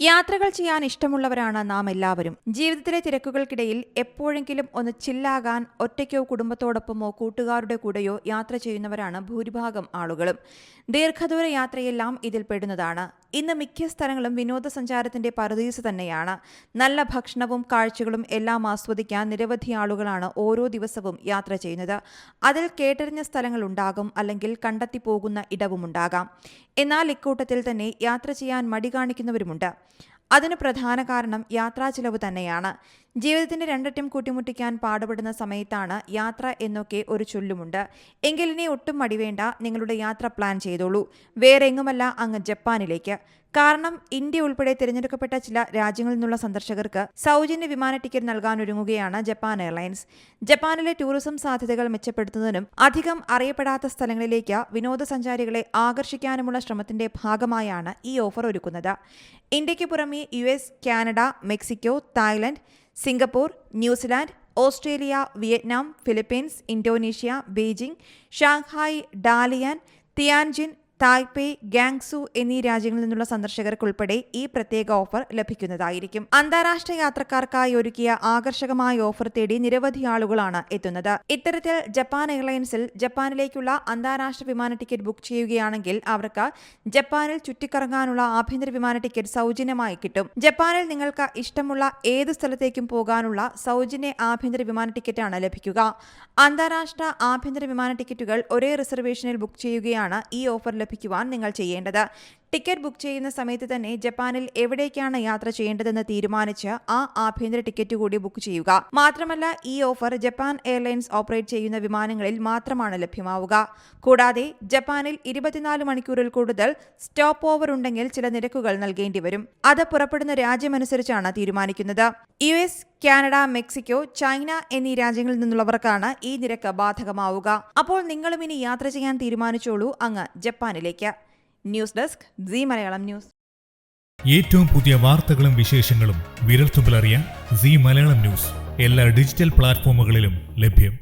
യാത്രകൾ ചെയ്യാൻ ഇഷ്ടമുള്ളവരാണ് നാം എല്ലാവരും. ജീവിതത്തിലെ തിരക്കുകൾക്കിടയിൽ എപ്പോഴെങ്കിലും ഒന്ന് ചില്ലാകാൻ ഒറ്റയ്ക്കോ കുടുംബത്തോടൊപ്പമോ കൂട്ടുകാരുടെ കൂടെയോ യാത്ര ചെയ്യുന്നവരാണ് ഭൂരിഭാഗം ആളുകളും. ദീർഘദൂര യാത്രയെല്ലാം ഇതിൽ പെടുന്നതാണ്. ഇന്ന് മിക്ക സ്ഥലങ്ങളും വിനോദസഞ്ചാരത്തിന്റെ പരദീസ് തന്നെയാണ്. നല്ല ഭക്ഷണവും കാഴ്ചകളും എല്ലാം ആസ്വദിക്കാൻ നിരവധി ആളുകളാണ് ഓരോ ദിവസവും യാത്ര ചെയ്യുന്നത്. അതിൽ കേട്ടറിഞ്ഞ സ്ഥലങ്ങൾ ഉണ്ടാകും അല്ലെങ്കിൽ കണ്ടെത്തി പോകുന്ന ഇടവുമുണ്ടാകാം എന്നാൽ ഇക്കൂട്ടത്തിൽ തന്നെ യാത്ര ചെയ്യാൻ മടി കാണിക്കുന്നവരുമുണ്ട്. അതിന് പ്രധാന കാരണം യാത്രാ ചിലവ് തന്നെയാണ്. ജീവിതത്തിന്റെ രണ്ടറ്റം കൂട്ടിമുട്ടിക്കാൻ പാടുപെടുന്ന സമയത്താണ് യാത്ര എന്നൊക്കെ ഒരു ചൊല്ലുമുണ്ട്. എങ്കിൽ ഇനി ഒട്ടും മടിവേണ്ട നിങ്ങളുടെ യാത്ര പ്ലാൻ ചെയ്തോളൂ. വേറെ എങ്ങുമല്ല അങ്ങ് ജപ്പാനിലേക്ക്. കാരണം ഇന്ത്യ ഉൾപ്പെടെ തിരഞ്ഞെടുക്കപ്പെട്ട ചില രാജ്യങ്ങളിൽ നിന്നുള്ള സന്ദർശകർക്ക് സൗജന്യ വിമാന ടിക്കറ്റ് നൽകാനൊരുങ്ങുകയാണ് ജപ്പാൻ എയർലൈൻസ്. ജപ്പാനിലെ ടൂറിസം സാധ്യതകൾ മെച്ചപ്പെടുത്തുന്നതിനും അധികം അറിയപ്പെടാത്ത സ്ഥലങ്ങളിലേക്ക് വിനോദസഞ്ചാരികളെ ആകർഷിക്കാനുമുള്ള ശ്രമത്തിന്റെ ഭാഗമായാണ് ഈ ഓഫർ ഒരുക്കുന്നത്. ഇന്ത്യയ്ക്ക് പുറമെ U S Canada Mexico Thailand Singapore New Zealand Australia Vietnam Philippines Indonesia Beijing Shanghai Dalian Tianjin Taipei Gansu എന്നീ രാജ്യങ്ങളിൽ നിന്നുള്ള സന്ദർശകർക്കുൾപ്പെടെ ഈ പ്രത്യേക ഓഫർ ലഭിക്കുന്നതായിരിക്കും. അന്താരാഷ്ട്ര യാത്രക്കാർക്കായി ഒരുക്കിയ ആകർഷകമായ ഓഫർ തേടി നിരവധി ആളുകളാണ് എത്തുന്നത്. ഇത്തരത്തിൽ ജപ്പാൻ എയർലൈൻസിൽ ജപ്പാനിലേക്കുള്ള അന്താരാഷ്ട്ര വിമാന ടിക്കറ്റ് ബുക്ക് ചെയ്യുകയാണെങ്കിൽ അവർക്ക് ജപ്പാനിൽ ചുറ്റിക്കറങ്ങാനുള്ള ആഭ്യന്തര വിമാന ടിക്കറ്റ് സൗജന്യമായി കിട്ടും. ജപ്പാനിൽ നിങ്ങൾക്ക് ഇഷ്ടമുള്ള ഏത് സ്ഥലത്തേക്കും പോകാനുള്ള സൗജന്യ ആഭ്യന്തര വിമാന ടിക്കറ്റാണ് ലഭിക്കുക. അന്താരാഷ്ട്ര ആഭ്യന്തര വിമാന ടിക്കറ്റുകൾ ഒരേ റിസർവേഷനിൽ ബുക്ക് ചെയ്യുകയാണ് ഈ ഓഫർ ലഭിക്കുവാൻ നിങ്ങൾ ചെയ്യേണ്ടത്. ടിക്കറ്റ് ബുക്ക് ചെയ്യുന്ന സമയത്ത് തന്നെ ജപ്പാനിൽ എവിടേക്കാണ് യാത്ര ചെയ്യേണ്ടതെന്ന് തീരുമാനിച്ച് ആ ആഭ്യന്തര ടിക്കറ്റ് കൂടി ബുക്ക് ചെയ്യുക. മാത്രമല്ല ഈ ഓഫർ ജപ്പാൻ എയർലൈൻസ് ഓപ്പറേറ്റ് ചെയ്യുന്ന വിമാനങ്ങളിൽ മാത്രമാണ് ലഭ്യമാവുക. കൂടാതെ ജപ്പാനിൽ ഇരുപത്തിനാല് മണിക്കൂറിൽ കൂടുതൽ സ്റ്റോപ്പ് ഓവർ ഉണ്ടെങ്കിൽ ചില നിരക്കുകൾ നൽകേണ്ടി വരും. അത് പുറപ്പെടുന്ന രാജ്യമനുസരിച്ചാണ് തീരുമാനിക്കുന്നത്. U S Canada Mexico China എന്നീ രാജ്യങ്ങളിൽ നിന്നുള്ളവർക്കാണ് ഈ നിരക്ക് ബാധകമാവുക. അപ്പോൾ നിങ്ങളും ഇനി യാത്ര ചെയ്യാൻ തീരുമാനിച്ചോളൂ അങ്ങ് ജപ്പാനിലേക്ക്. News desk Zee Malayalam news. ഏറ്റവും പുതിയ വാർത്തകളും വിശേഷങ്ങളും വിരൽത്തുമ്പിലറിയാൻ സി മലയാളം ന്യൂസ്. എല്ലാ ഡിജിറ്റൽ പ്ലാറ്റ്ഫോമുകളിലും ലഭ്യം.